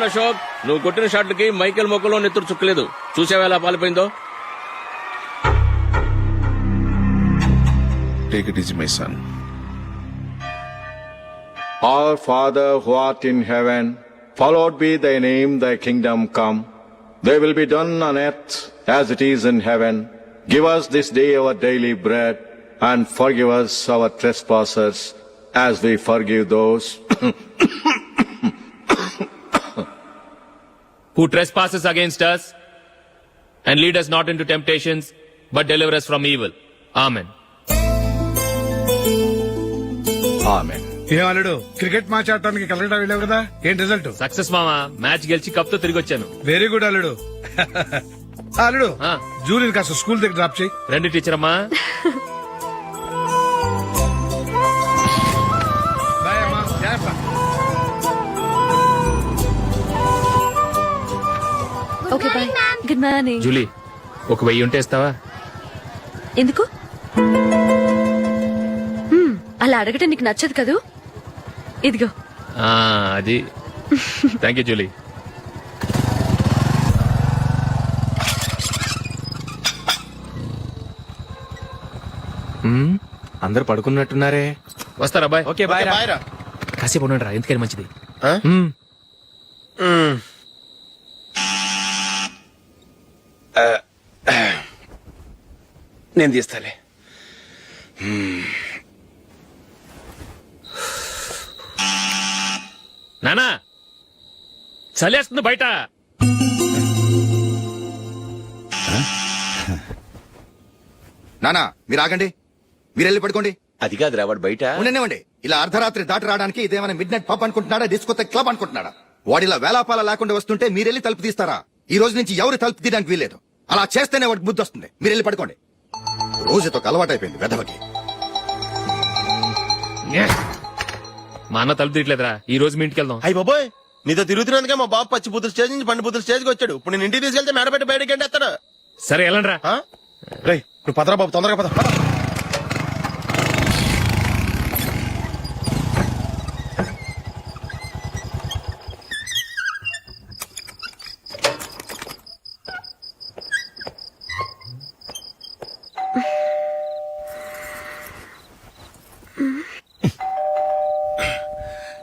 Shit well done Ashok నువ్వు కొట్టిన షాట్లకి మైకేల్ మొక్కలో నెత్తురు చుక్కలేదు చూసావా ఎలా పాలిపోయిందో Take it easy, my son. Our Father who art in heaven, hallowed be thy name, thy kingdom come. Thy will be done on earth as it is in heaven. Give us this day our daily bread, and forgive us our trespasses, as we forgive those who trespasses against us, and lead us not into temptations, but deliver us from evil. Amen. Amen. ఏమన్నాడు cricket match ఆడటానికి కలకటా వెళ్ళావు కదా ఏంటి result success మామా match గెలిచి కప్తో తిరిగి వచ్చాను వెరీ గుడ్ అల్లుడు అల్లుడు. జూలిని కాస్త స్కూల్ దగ్గర డ్రాప్ చేయి రండి టీచర్ అమ్మా okay bye good morning Julie ఒక వెయ్యి ఉంటే ఇస్తావా? ఎందుకు? మ్మ్, అలా అడగటం నీకు నచ్చదు కదూ? ఇదిగో. ఆ, అది. Thank you Julie. అందరు పడుకున్నట్టున్నారే. వస్తారా బాయ్? ఓకే బాయ్ రా. కాసేపు ఉండండి రా ఎందుకని మంచిది. ఆ? మ్మ్. నేను తీస్తాలే. నానా చలేస్తుంది బయట. నానా మీరు ఆగండి. మీరు వెళ్ళి పడుకోండి. అది కాదురా వాడు బయట. ఉండనివ్వండి ఇలా అర్ధరాత్రి దాటి రావడానికి ఇదేమైనా మిడ్ నైట్ పబ్ అనుకుంటున్నాడా డిస్కోతే క్లబ్ అనుకుంటున్నాడా? వాడిలా వేలాపాల లేకుండా వస్తుంటే మీరెళ్ళి తలుపు తీస్తారా? ఈ రోజు నుంచి ఎవరు తలుపు తీయడానికి వీల్లేదు. అలా చేస్తేనే వాడికి బుద్ధి వస్తుంది. మీరు వెళ్ళి పడుకోండి. రోజుతో అలవాటైపోయింది వెధవకి. మా అన్న తలుపు తీయట్లేదురా. ఈ రోజు మీ ఇంటికి వెళ్దాం. అయ్యి బాబోయ్! నీతో తిరుగుతున్నందుకే మా బాబు పచ్చి బుద్ధుల స్టేజ్ నుంచి పండు బుద్ధుల స్టేజ్కి వచ్చాడు. ఇప్పుడు నేను ఇంటికి తీసుకెళ్తే మేడపెట్టి బయటకి ఎండేస్తాడు సరే వెళ్ళండి రా రే నువ్వు పదరా బాబు తొందరగా పద. పద.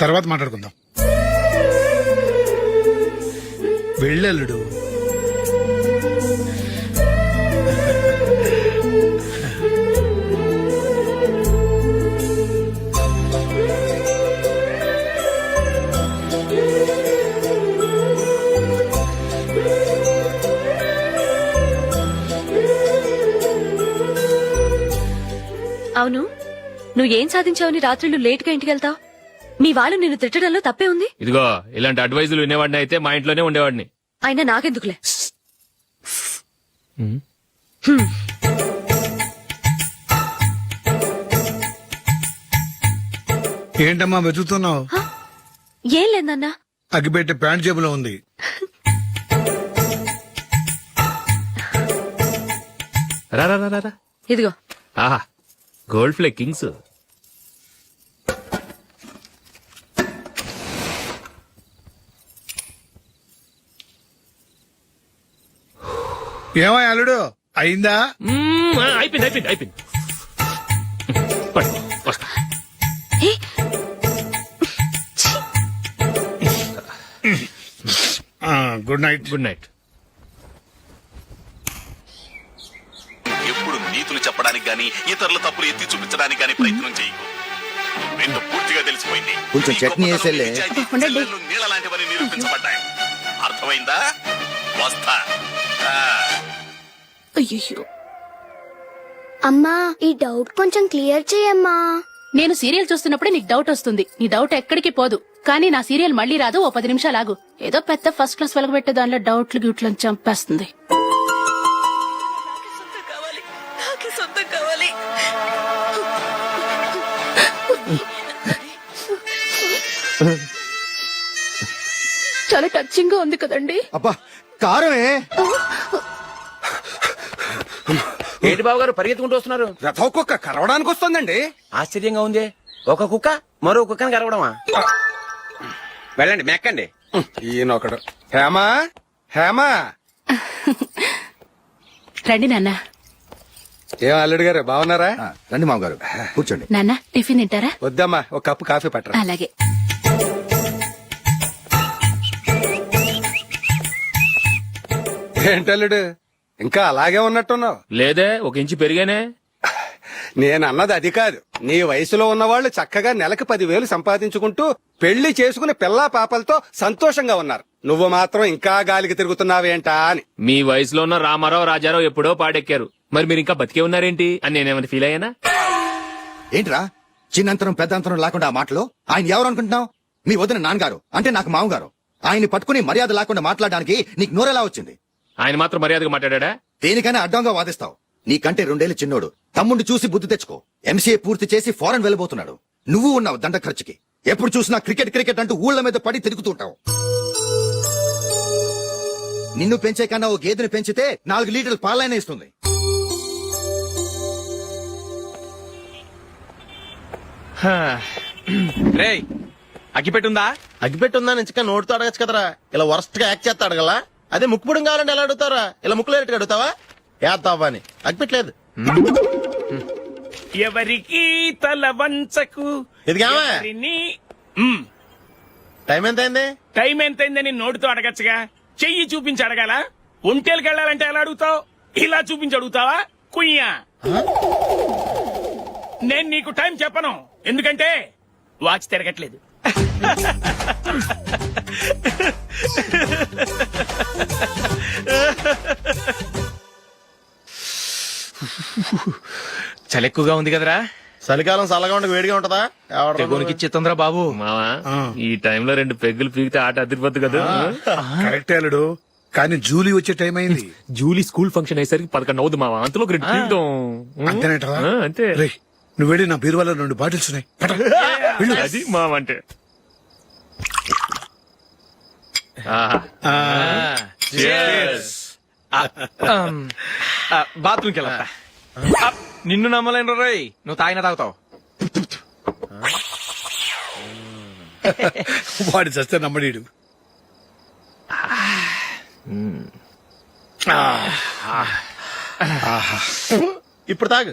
తర్వాత మాట్లాడుకుందాం. వెళ్ళల్లుడు అవును నువ్వు ఏం సాధించావని రాత్రులు లేట్గా ఇంటికి వెళ్తావు మీ వాళ్ళు నిన్ను తిట్టడంలో తప్పే ఉంది? ఇదిగో ఇలాంటి అడ్వైజులు వినేవాడిని అయితే మా ఇంట్లోనే ఉండేవాడిని. అయినా నాకెందుకులే? ఏంటమ్మా వెతుకుతున్నావు? ఏం లేదన్నా? అగ్గిపెట్టే ప్యాంట్ జేబులో ఉంది. రా రా రా, రా రా. ఇదిగో. ఆహా గోల్డ్ ఫ్లే కింగ్స్. ఏమో అల్లుడు? అయిందా? మ్మ్, ఆ, అయిపోయింది అయిపోయింది అయిపోయింది. పట్టు, వస్తా. ఆ, గుడ్ నైట్. Good night. ఎప్పుడు నీతులు చెప్పడానికి గాని ఇతరుల తప్పులు ఎత్తి చూపించడానికి గాని ప్రయత్నం చేయకు రెండు పూర్తిగా తెలిసిపోయింది. కొంచెం చట్నీ వేసేలే. నీళ్ళ లాంటివని నిరూపించబడ్డాయి. అర్థమైందా? వస్తా. ఆ. అయ్యయ్యో. అమ్మా ఈ డౌట్ కొంచెం క్లియర్ చేయమ్మా. నేను సీరియల్ చూస్తున్నప్పుడే నీకు డౌట్ వస్తుంది. నీ డౌట్ ఎక్కడికి పోదు. కానీ నా సీరియల్ మళ్ళీ రాదు ఓ పది నిమిషాలు ఆగు. ఏదో పెద్ద ఫస్ట్ క్లాస్ వెలగబెట్టే దానిలో డౌట్లు గ్యూట్లను చంపేస్తుంది. కావాలి. నాకే సొంతం కావాలి. చాలా టచింగ్గా ఉంది కదండి. అబ్బా కారమే. ఏంటి బాబు గారు పరిగెత్తుకుంటూ వస్తున్నారు? రథ ఒక్కొక్క కరవడానికి వస్తుందండి. ఆశ్చర్యంగా ఉంది. ఒక కుక్క మరో కుక్కని కరవడమా? వెళ్ళండి మెక్కండి. ఈయనొకడు. హేమా? హేమా? రండి నాన్న. ఏం అల్లుడు గారు బాగున్నారా? రండి మామగారు. కూర్చోండి. నాన్న టిఫిన్ తింటారా? వద్దమ్మా ఒక కప్పు కాఫీ పట్టరా. అలాగే. ఏంటల్లుడు ఇంకా అలాగే ఉన్నట్టున్నావు. లేదే ఒక ఇంచు పెరిగానే. నేను అన్నది అది కాదు. నీ వయసులో ఉన్నవాళ్ళు చక్కగా నెలకు పదివేలు సంపాదించుకుంటూ పెళ్ళి చేసుకుని పిల్లా పాపలతో సంతోషంగా ఉన్నారు. నువ్వు మాత్రం ఇంకా గాలికి తిరుగుతున్నావేంటా అని. మీ వయసులో ఉన్న రామారావు రాజారావు ఎప్పుడో పాడెక్కారు. మరి మీరు ఇంకా బతికే ఉన్నారేంటి? అని నేనేమైనా ఫీల్ అయ్యానా? ఏంట్రా? చిన్నంతరం పెద్దంతరం లేకుండా ఆ మాటలు? ఆయన ఎవరు అనుకుంటున్నావు మీ వదిన నాన్నగారు అంటే నాకు మామగారు. ఆయన్ని పట్టుకుని మర్యాద లేకుండా మాట్లాడడానికి నీకు నోరెలా వచ్చింది? ఆయన మాత్రం మర్యాదగా మాట్లాడా? దేనికైనా అడ్డంగా వాదిస్తావు. నీకంటే రెండేళ్ళ చిన్నోడు. తమ్ముడు చూసి బుద్ధి తెచ్చుకో. ఎంసీఏ పూర్తి చేసి ఫారెన్ వెళ్ళబోతున్నాడు. నువ్వు ఉన్నావు దండ ఖర్చుకి. ఎప్పుడు చూసినా క్రికెట్ క్రికెట్ అంటూ ఊళ్ళ మీద పడి తిరుగుతుంటావు. నిన్ను పెంచే కన్నా ఓ గేదెని పెంచితే నాలుగు లీటర్లు పాలైన ఇస్తుంది. రే అగ్గిపెట్టుందా? అగ్గిపెట్టి ఉందా నుంచి నోటితో అడగచ్చు కదరా. ఇలా వరస్ట్గా యాక్ట్ చేస్తా అడగలా అదే ముక్కుపుడం కావాలంటే ఎలా అడుగుతారా ఇలా ముక్కులు ఎట్టుగా అడుగుతావా? ఏత్తావా అని. అగ్గిపెట్టలేదు ఎవరికి తల వంచకు ఇదిగామా ఎవరిని? టైం ఎంత అయింది టైం ఎంతైందని నోటితో అడగచ్చుగా. చెయ్యి చూపించి అడగాల? ఒంటేలకు వెళ్ళాలంటే ఎలా అడుగుతావు? ఇలా చూపించి అడుగుతావా? కుయ్యా. నేను నీకు టైం చెప్పను. ఎందుకంటే వాచ్ తిరగట్లేదు. చలి ఎక్కువగా ఉంది కదరా? చలికాలం చల్లగా ఉండి వేడిగా ఉంటదా? ఎవడ్రా తెగోనికి ఇచ్చేతుందిరా బాబు. మావా ఈ టైంలో రెండు పెగ్గులు పీకితే ఆట అదిరిపోద్దు కదా. కరెక్ట్ అల్లుడు. కానీ జూలీ వచ్చే టైం అయింది. జూలీ స్కూల్ ఫంక్షన్ అయ్యేసరికి పదకొండు అవుదు మావా. అంతలో ఆ, అంతే. రేయ్, నువ్వు వెళ్ళి నా బీరువాలో రెండు బాటిల్స్ ఉన్నాయి. అది మావ అంటే ఆహా. ఆ, బాత్రూమ్కి వెళ్ళా నిన్ను నమ్మలేను రోయ్ నువ్వు తాగినా తాగుతావు. వాడు చస్తే నమ్మడీడు. ఇప్పుడు తాగు.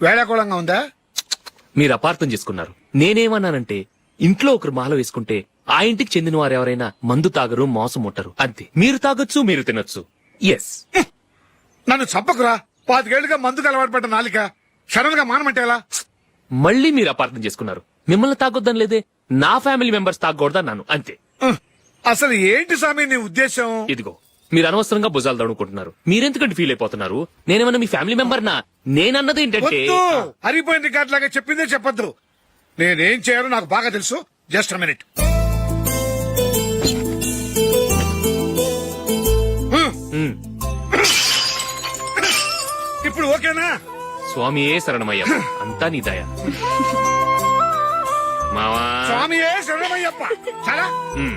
వేళాకోళంగా ఉందా? మీరు అపార్థం చేసుకున్నారు. నేనేమన్నానంటే ఇంట్లో ఒకరు మాల వేసుకుంటే ఆ ఇంటికి చెందిన వారు ఎవరైనా మందు తాగరు మాంసం ముట్టరు. అంతే. మీరు తాగొచ్చు మీరు తినొచ్చు. ఎస్ నన్ను చంపకురా. పాతికేళ్ళుగా మందుకు అలవాటు పడ్డ నాలిక. సడన్గా మానమంటే ఎలా? మళ్ళీ మీరు అపార్థం చేసుకున్నారు. మిమ్మల్ని తాగొద్దని లేదే నా ఫ్యామిలీ మెంబర్స్ తాగకూడదన్నాను. అంతే. ఉహ్, అసలు ఏంటి స్వామి నీ ఉద్దేశం? ఇదిగో మీరు అనవసరంగా భుజాలు దడుకుంటున్నారు మీరెందుకంటే ఫీల్ అయిపోతున్నారు? నేనేమన్నా మీ ఫ్యామిలీ మెంబర్ నా నేనన్నది ఏంటంటే వద్దు! హరిపోయిన రికార్డ్ లాగా చెప్పిందే చెప్పొద్దు. నేనేం చేయాలో నాకు బాగా తెలుసు. జస్ట్ మినిట్ ఉమ్, ఇప్పుడు ఓకేనా? స్వామి ఏ శరణమయ్య అంతా నీ దయ. మావా. స్వామియే శరణమయ్యప్ప. చాలా? ఉమ్.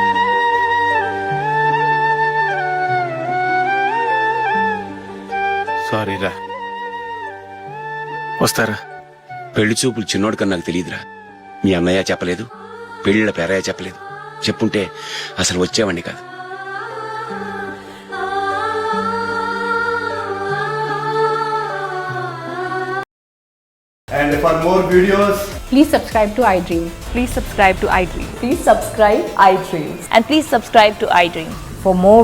సారీరా వస్తారా? పెళ్ళి చూపులు చిన్నోడు కన్నా నాకు తెలియదురా. మీ అన్నయ్య చెప్పలేదు పెళ్ళిళ్ళ పేరయ్య చెప్పలేదు. చెప్పుంటే అసలు వచ్చేవాడిని కాదు. And for more videos please subscribe to I dream please subscribe to I dream please subscribe I dream and please subscribe to I dream for more